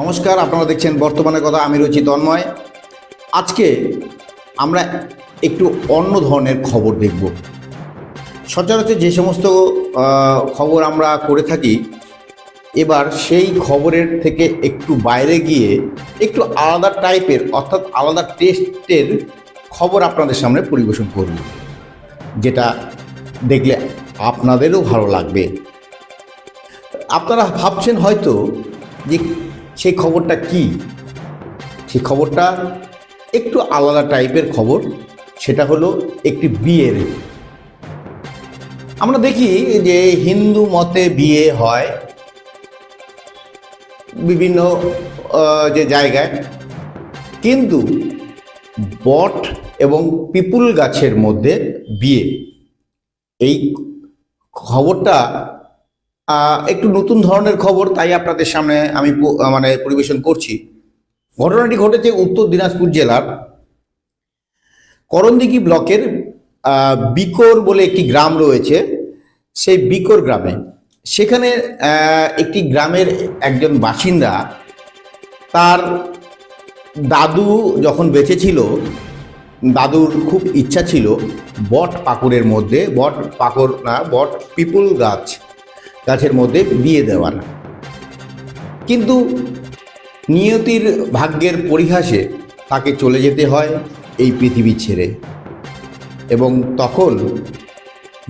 নমস্কার, আপনারা দেখছেন বর্তমানে কথা, আমি রয়েছি তন্ময়। আজকে আমরা একটু অন্য ধরনের খবর দেখব। সচরাচর যে সমস্ত খবর আমরা করে থাকি, এবার সেই খবরের থেকে একটু বাইরে গিয়ে একটু আলাদা টাইপের, অর্থাৎ আলাদা টেস্টের খবর আপনাদের সামনে পরিবেশন করব, যেটা দেখলে আপনাদেরও ভালো লাগবে। আপনারা ভাবছেন হয়তো যে সেই খবরটা কি? সেই খবরটা একটু আলাদা টাইপের খবর, সেটা হলো একটি বিয়ের আমরা দেখি যে হিন্দু মতে বিয়ে হয় বিভিন্ন যে জায়গায়। কিন্তু বট এবং পিপুল গাছের মধ্যে বিয়ে। এই খবরটা একটু নতুন ধরনের খবর তাই আপনাদের সামনে আমি মানে পরিবেশন করছি। ঘটনাটি ঘটেছে উত্তর দিনাজপুর জেলার করণদিঘি ব্লকের বিকর বলে একটি গ্রাম রয়েছে, সেই বিকর গ্রামে। সেখানে একটি গ্রামের একজন বাসিন্দা তার দাদু যখন বেঁচে ছিল, দাদুর খুব ইচ্ছা ছিল বট পাকুড়ের মধ্যে, বট পাকড় না, বট পিপুল গাছ। গাছের মধ্যে বিয়ে দেওয়ার। কিন্তু নিয়তির ভাগ্যের পরিহাসে তাকে চলে যেতে হয় এই পৃথিবী ছেড়ে। এবং তখন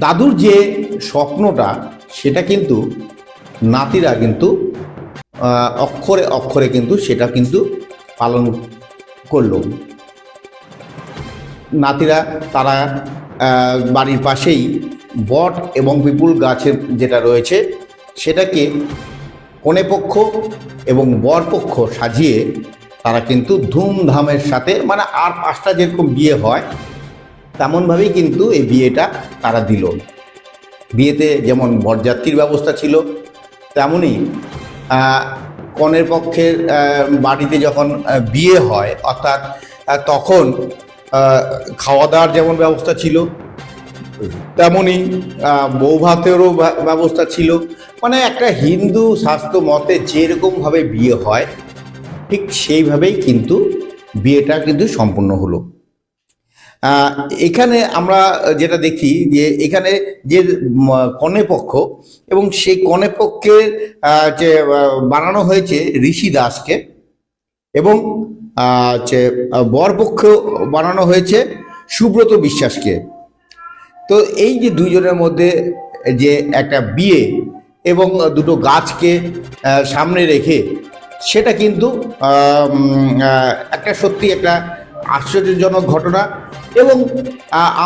দাদুর যে স্বপ্নটা, সেটা কিন্তু নাতিরা কিন্তু অক্ষরে অক্ষরে কিন্তু সেটা কিন্তু পালন করল। নাতিরা তারা বাড়ির পাশেই বট এবং পিপুল গাছের যেটা রয়েছে, সেটাকে কনে পক্ষ এবং বর পক্ষ সাজিয়ে তারা কিন্তু ধুমধামের সাথে মানে আর পাঁচটা যেরকম বিয়ে হয়, তেমনভাবেই কিন্তু এই বিয়েটা তারা দিল। বিয়েতে যেমন বরযাত্রীর ব্যবস্থা ছিল, তেমনই কনের পক্ষের বাড়িতে যখন বিয়ে হয়, অর্থাৎ তখন খাওয়া দাওয়ার যেমন ব্যবস্থা ছিল তেমনই আহ, বউ ভাতেরও ব্যা- ব্যবস্থা ছিল। মানে একটা হিন্দু শাস্ত্র মতে যেরকমভাবে বিয়ে হয় ঠিক সেইভাবেই কিন্তু বিয়েটা কিন্তু সম্পূর্ণ হলো। এখানে আমরা যেটা দেখি যে এখানে যে কনে পক্ষ এবং সেই কনে পক্ষের যে বানানো হয়েছে ঋষি দাসকে এবং বরপক্ষ বানানো হয়েছে সুব্রত বিশ্বাসকে। তো এই যে দুইজনের মধ্যে যে একটা বিয়ে এবং দুটো গাছকে সামনে রেখে, সেটা কিন্তু একটা সত্যি একটা আশ্চর্যজনক ঘটনা এবং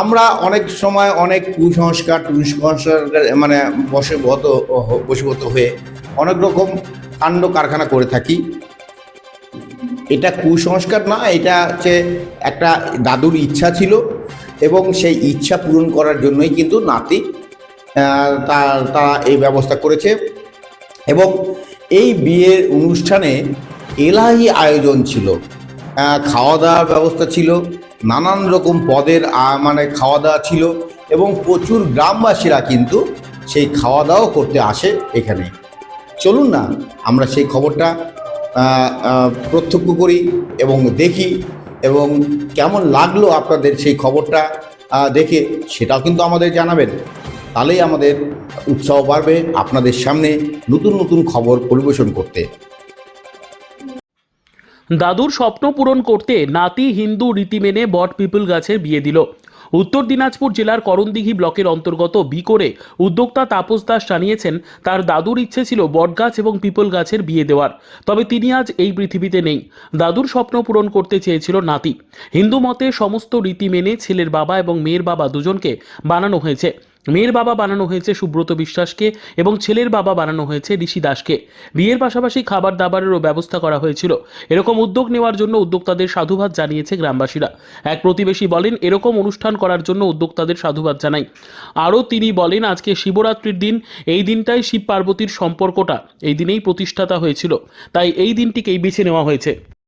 আমরা অনেক সময় অনেক কুসংস্কার কুসংস্কার মানে বশীভূত বশীভূত হয়ে অনেক রকম কাণ্ড কারখানা করে থাকি। এটা কুসংস্কার না, এটা হচ্ছে একটা দাদুর ইচ্ছা ছিল। এবং সেই ইচ্ছা পূরণ করার জন্যই কিন্তু নাতি তারা এই ব্যবস্থা করেছে। এবং এই বিয়ের অনুষ্ঠানে এলাহি আয়োজন ছিল। খাওয়া দাওয়ার ব্যবস্থা ছিল, নানান রকম পদের মানে খাওয়া দাওয়া ছিল এবং প্রচুর গ্রামবাসীরা কিন্তু সেই খাওয়া দাওয়া করতে আসে এখানে। চলুন না, আমরা সেই খবরটা প্রত্যক্ষ করি এবং দেখি এবং কেমন লাগল আপনাদের সেই খবরটা দেখে সেটাও কিন্তু আমাদের জানাবেন। তাহলেই আমাদের উৎসাহ বাড়বে আপনাদের সামনে নতুন নতুন খবর পরিবেশন করতে। দাদুর স্বপ্ন পূরণ করতে নাতি হিন্দু রীতি মেনে বট পিপুল গাছে বিয়ে দিল। উত্তর দিনাজপুর জেলার করণদিঘি ব্লকের অন্তর্গত বিকোরে উদ্যোক্তা তাপস দাস জানিয়েছেন, তার দাদুর ইচ্ছে ছিল বটগাছ এবং পিপল গাছের বিয়ে দেওয়ার। তবে তিনি আজ এই পৃথিবীতে নেই। দাদুর স্বপ্ন পূরণ করতে চেয়েছিল নাতি। হিন্দু মতে সমস্ত রীতি মেনে ছেলের বাবা এবং মেয়ের বাবা দুজনকে বানানো হয়েছে। মেয়ের বাবা বানানো হয়েছে সুব্রত বিশ্বাসকে এবং ছেলের বাবা বানানো হয়েছে ঋষি দাসকে। বিয়ের পাশাপাশি খাবার দাবারেরও ব্যবস্থা করা হয়েছিল। এরকম উদ্যোগ নেওয়ার জন্য উদ্যোক্তাদের সাধুবাদ জানিয়েছে গ্রামবাসীরা। এক প্রতিবেশী বলেন, এরকম অনুষ্ঠান করার জন্য উদ্যোক্তাদের সাধুবাদ জানাই। আরও তিনি বলেন, আজকে শিবরাত্রির দিন, এই দিনটাই শিব পার্বতীর সম্পর্কটা। এই দিনেই প্রতিষ্ঠাতা হয়েছিল। তাই এই দিনটিকেই বেছে নেওয়া হয়েছে।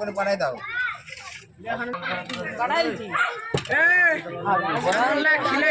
এ পড়াই দাও। আর পাঠাই দাও আজকে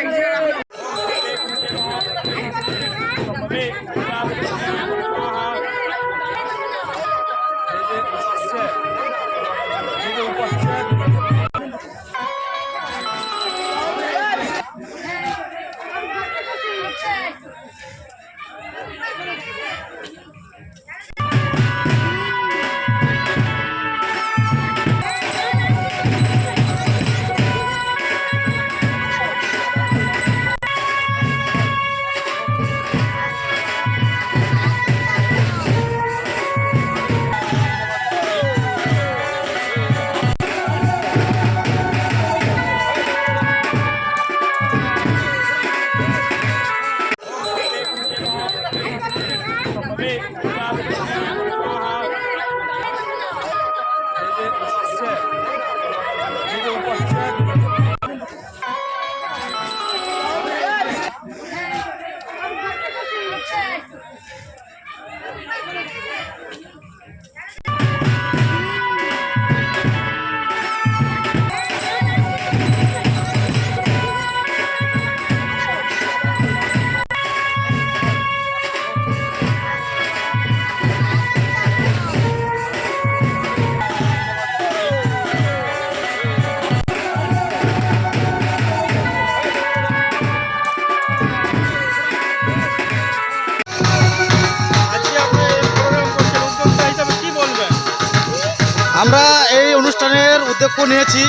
আমরা এই অনুষ্ঠানের উদ্যোগ নিয়েছি।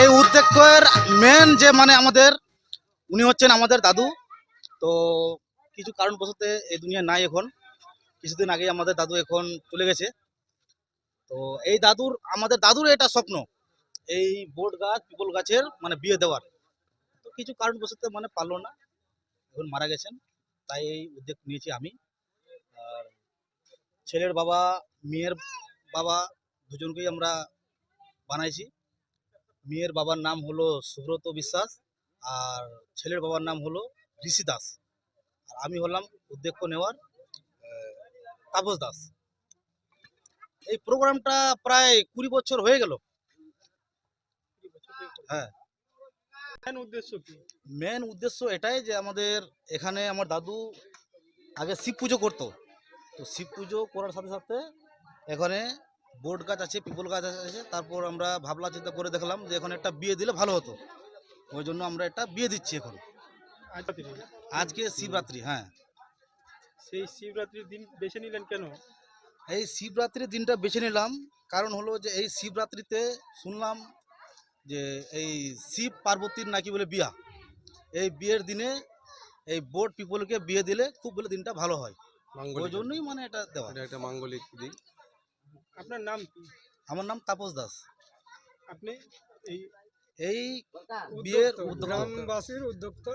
এই উদ্যোগের মেন যে মানে আমাদের, উনি হচ্ছেন আমাদের দাদু। তো কিছু কারণবশত এই দুনিয়া নাই এখন। কিছুদিন আগে আমাদের দাদু এখন চলে গেছে। তো এই দাদুর, আমাদের দাদুর এটা স্বপ্ন, এই বোট গাছ, পিপল গাছের মানে বিয়ে দেওয়ার। তো কিছু কারণবশত মানে পারল না, এখন মারা গেছেন। তাই এই উদ্যোগ নিয়েছি আমি। আর ছেলের বাবা, মেয়ের বাবা দুজনকেই আমরা বানাইছি। মেয়ের বাবার নাম হলো সুব্রত বিশ্বাস আর ছেলের বাবার নাম হলো ঋষি দাস। আর আমি হলাম উদ্যোগ নেওয়ার তাপস দাস। এই প্রোগ্রামটা প্রায় কুড়ি বছর হয়ে গেল। হ্যাঁ। মেন উদ্দেশ্য কি? মেন উদ্দেশ্য এটাই যে আমাদের এখানে আমার দাদু আগে শিব পুজো করতো। তো শিব পুজো করার সাথে সাথে এখানে বোট গাছ আছে পিপল গাছ আছে তারপর আমরা ভাবলা চিন্তা করে দেখলাম যে এখন একটা বিয়ে দিলে ভালো হতো। ওই জন্য আমরা একটা বিয়ে দিচ্ছি এখন। আজকে শিবরাত্রি হ্যাঁ। সেই শিবরাত্রির দিন বেছে নিলেন কেন? এই শিবরাত্রির দিনটা বেছে নিলাম কারণ হলো যে এই শিবরাত্রিতে শুনলাম যে এই শিব পার্বতীর নাকি বলে বিয়া। এই বিয়ের দিনে এই বোট পিপলকে বিয়ে দিলে খুব বলে দিনটা ভালো হয়। ওই জন্যই মানে এটা দেওয়া। এটা একটা মাঙ্গলিক দিন। আপনার নাম কি? আমার নাম তাপস দাস। আপনি এই এই বিয়ের গ্রামবাসীর উদ্যোক্তা?